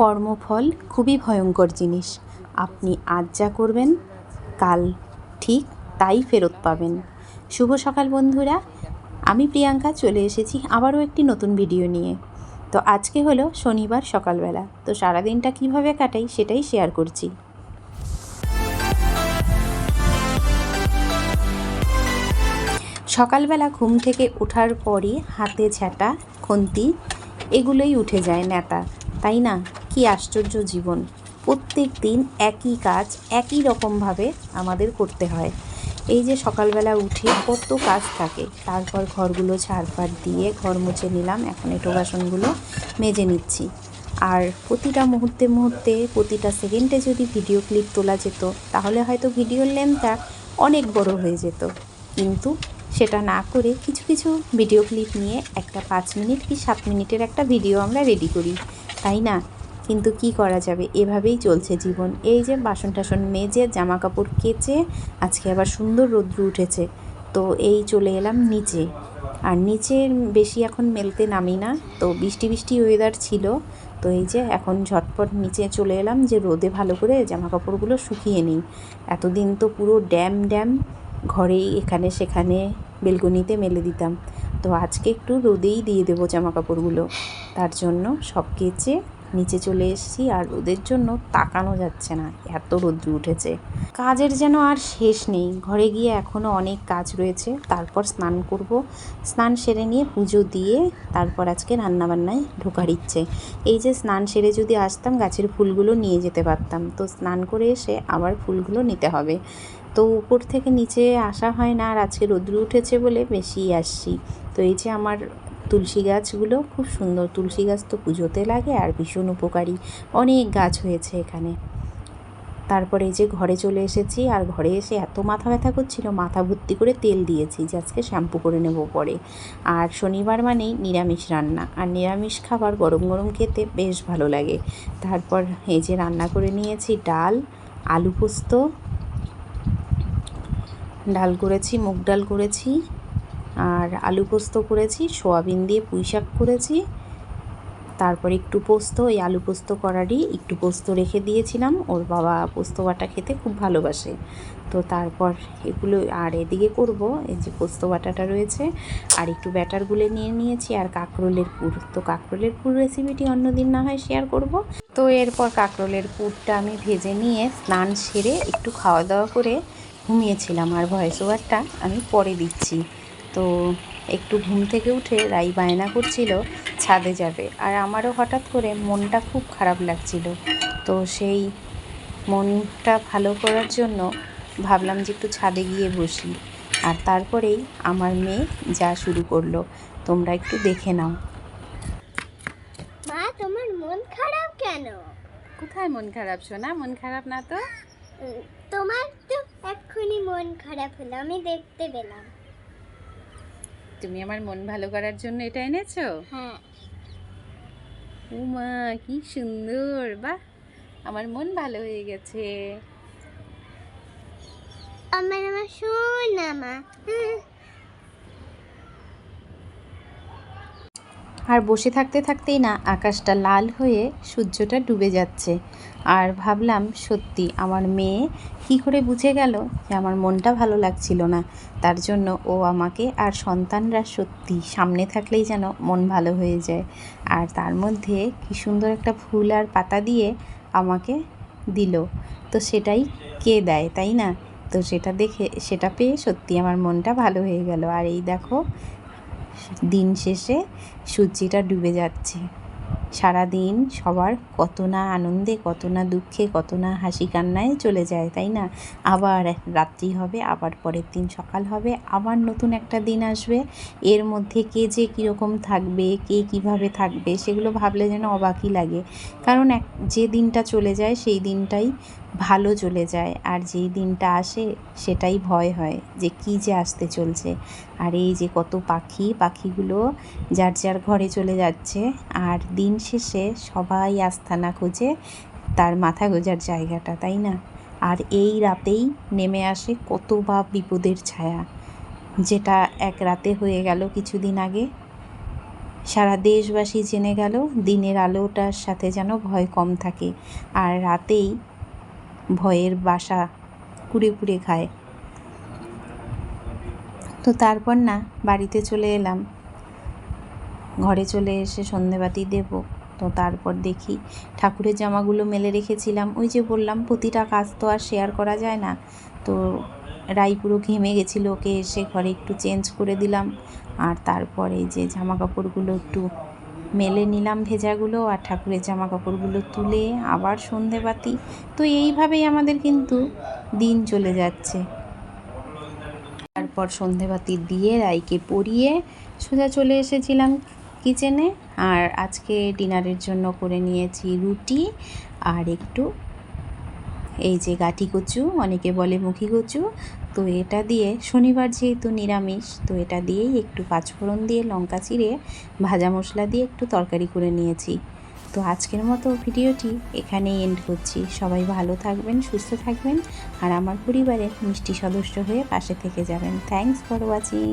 কর্মফল খুবই ভয়ঙ্কর জিনিস। আপনি আজ যা করবেন, কাল ঠিক তাই ফেরত পাবেন। শুভ সকাল বন্ধুরা। আমি প্রিয়াঙ্কা চলে এসেছি আবারও একটি নতুন ভিডিও নিয়ে। তো আজকে হলো শনিবার সকালবেলা। তো সারাদিনটা কীভাবে কাটাই সেটাই শেয়ার করছি। সকালবেলা ঘুম থেকে ওঠার পরই হাতে ঝাঁটা, খুন্তি, এগুলোই উঠে যায় নেতা। তাই না? কি আশ্চর্য জীবন। প্রত্যেক দিন একই কাজ একই রকমভাবে আমাদের করতে হয়। এই যে সকালবেলা উঠে কত কাজ থাকে, তারপর ঘরগুলো ঝাড়পাট দিয়ে ঘর মুছে নিলাম, এখন এটো বাসনগুলো মেজে নিচ্ছি। আর প্রতিটা মুহূর্তে মুহূর্তে, প্রতিটা সেকেন্ডে যদি ভিডিও ক্লিপ তোলা যেত, তাহলে হয়তো ভিডিওর লেন্থটা অনেক বড় হয়ে যেত। কিন্তু সেটা না করে কিছু কিছু ভিডিও ক্লিপ নিয়ে একটা পাঁচ মিনিট কি সাত মিনিটের একটা ভিডিও আমরা রেডি করি, তাই না? কিন্তু কি করা যাবে? এভাবেই চলছে জীবন। এই যে বাসন টাসন মেজে জামা কাপড় কেচে, আজকে আবার সুন্দর রৌদ্র উঠেছে। তো এই চলে এলাম নিচে। আর নিচে বেশি এখন মেলতে নামি না। তো বৃষ্টি বৃষ্টি ওয়েদার ছিল। তো এই যে এখন ঝটপট নিচে চলে এলাম যে রোদে ভালো করে জামা কাপড়গুলো শুকিয়ে নিই। এতদিন তো পুরো ড্যাম ড্যাম, ঘরেই এখানে সেখানে বেলকনিতে মেলে দিতাম। তো আজকে একটু রোদেই দিয়ে দেবো জামা কাপড়গুলো তার জন্য সব কেচে নিচে চলে এসেছি আর রোদের জন্য তাকানো যাচ্ছে না, এত রোদ্র উঠেছে। কাজের যেন আর শেষ নেই, ঘরে গিয়ে এখনও অনেক কাজ রয়েছে, তারপর স্নান করব। স্নান সেরে নিয়ে পুজো দিয়ে তারপর আজকে রান্নাবান্নায় ঢোকার ইচ্ছে। এই যে স্নান সেরে যদি আসতাম, গাছের ফুলগুলো নিয়ে যেতে পারতাম। তো স্নান করে এসে আবার ফুলগুলো নিতে হবে। তো উপর থেকে নিচে আসা হয় না আর আজকে রোদ্র উঠেছে বলে বেশি আসছি। তো এই যে আমার তুলসী গাছগুলো, খুব সুন্দর তুলসী গাছ তো পুজোতে লাগে আর ভীষণ উপকারী। অনেক গাছ হয়েছে এখানে। তারপরে এই যে ঘরে চলে এসেছি আর ঘরে এসে এত মাথা ব্যথা করছিল, মাথা ভর্তি করে তেল দিয়েছি যে আজকে শ্যাম্পু করে নেব পরে। আর শনিবার মানেই নিরামিষ রান্না। আর নিরামিষ খাবার গরম গরম খেতে বেশ ভালো লাগে। তারপর এই যে রান্না করে নিয়েছি ডাল, আলু পোস্ত, ডাল করেছি, মুগ ডাল করেছি আর আলু পোস্ত করেছি, সোয়াবিন দিয়ে পুঁই শাক করেছি। তারপর একটু পোস্ত, এই আলু পোস্ত করারই একটু পোস্ত রেখে দিয়েছিলাম। ওর বাবা পোস্ত বাটা খেতে খুব ভালোবাসে। তো তারপর এগুলো আর এদিকে করব, এই যে পোস্ত বাটাটা রয়েছে। আর একটু ব্যাটার গুলে নিয়ে নিয়েছি আর কাঁকরোলের পুর। তো কাঁকরোলের পুর রেসিপিটি অন্যদিন না হয় শেয়ার করব। তো এরপর কাঁকরোলের পুরটা আমি ভেজে নিয়ে স্নান সেরে একটু খাওয়া দাওয়া করে ঘুমিয়েছিলাম। আর ভয়েস ওভারটা আমি পরে দিচ্ছি। তো একটু ঘুম থেকে উঠে রাই বায়না করছিল ছাদে যাবে। আর আমারও হঠাৎ করে মনটা খুব খারাপ লাগছিল। তো সেই মনটা ভালো করার জন্য ভাবলাম যে একটু ছাদে গিয়ে বসি। আর তারপরেই আমার মেয়ে যা শুরু করল। তোমরা একটু দেখে নাও। মা তোমার মন খারাপ কেন? কোথায় মন খারাপ শোনা মন খারাপ না তো? তোমার তো এক্ষুনি মন খারাপ হলো আমি দেখতে পেলাম। তুমি আমার মন ভালো করার জন্য এটা এনেছো? হ্যাঁ। উমা কি সুন্দর বাহ! আমার মন ভালো হয়ে গেছে। আমার আমার সোনা মা আর বসে থাকতে থাকতেই না আকাশটা লাল হয়ে সূর্যটা ডুবে যাচ্ছে। আর ভাবলাম, সত্যি আমার মেয়ে কি করে বুঝে গেল যে আমার মনটা ভালো লাগছিল না। তার জন্য ও আমাকে আর সন্তানরা সত্যি সামনে থাকলেই যেন মন ভালো হয়ে যায়। আর তার মধ্যে কি সুন্দর একটা ফুল আর পাতা দিয়ে আমাকে দিল। তো সেটাই কে দেয়, তাই না? তো সেটা দেখে, সেটা পেয়ে সত্যি আমার মনটা ভালো হয়ে গেল। আর এই দেখো দিন শেষে সূর্যিটা ডুবে যাচ্ছে। সারা দিন সবার কত না আনন্দে, কত না দুঃখে, কত না হাসি কান্নায় চলে যায়, তাই না? আবার রাত্রি হবে, আবার পরের দিন সকাল হবে, আবার নতুন একটা দিন আসবে। এর মধ্যে কে যে কীরকম থাকবে, কে কীভাবে থাকবে, সেগুলো ভাবলে যেন অবাকই লাগে। কারণ এক, যে দিনটা চলে যায়, সেই দিনটাই ভালো চলে যায় আর যেই দিনটা আসে সেটাই ভয় হয় যে কী যে আসতে চলছে। আর এই যে কত পাখি, পাখিগুলো যার যার ঘরে চলে যাচ্ছে আর দিন শেষে সবাই আস্থানা খুঁজে তার মাথা গোজার জায়গাটা, তাই না? আর এই রাতেই নেমে আসে কত বা বিপদের ছায়া। যেটা এক রাতে হয়ে গেল কিছুদিন আগে। সারা দেশবাসী জেনে গেল দিনের আলোটার সাথে যেন ভয় কম থাকে। আর রাতেই ভয়ের বাসা কুড়ে কুড়ে খায়। তো তারপর না, বাড়িতে চলে এলাম। ঘরে চলে এসে সন্ধেবাতি দেব। তো তারপর দেখি ঠাকুরের জামাগুলো মেলে রেখেছিলাম। ওই যে বললাম, প্রতিটা কাজ তো আর শেয়ার করা যায় না। তো রাই পুরো ঘেমে গেছিল। ওকে এসে ঘরে একটু চেঞ্জ করে দিলাম। আর তারপরে যে জামা কাপড়গুলো একটু মেলে নিলাম ভেজাগুলো আর ঠাকুরের জামা কাপড়গুলো তুলে আবার সন্ধেবাতি তো এইভাবেই আমাদের কিন্তু দিন চলে যাচ্ছে। তারপর সন্ধেবাতি দিয়ে রাইকে পরিয়ে সোজা চলে এসেছিলাম কিচেনে। আর আজকে ডিনারের জন্য করে নিয়েছি রুটি আর একটু এই যে গাঠি কচু অনেকে বলে মুখি কচু তো এটা দিয়ে, শনিবার যেহেতু নিরামিষ, তো এটা দিয়েই একটু পাঁচফোড়ন দিয়ে লঙ্কা চিড়ে, ভাজা মশলা দিয়ে একটু তরকারি করে নিয়েছি। তো আজকের মতো ভিডিওটি এখানেই এন্ড করছি। সবাই ভালো থাকবেন, সুস্থ থাকবেন, আর আমার পরিবারের মিষ্টি সদস্য হয়ে পাশে থেকে যাবেন। Thanks for watching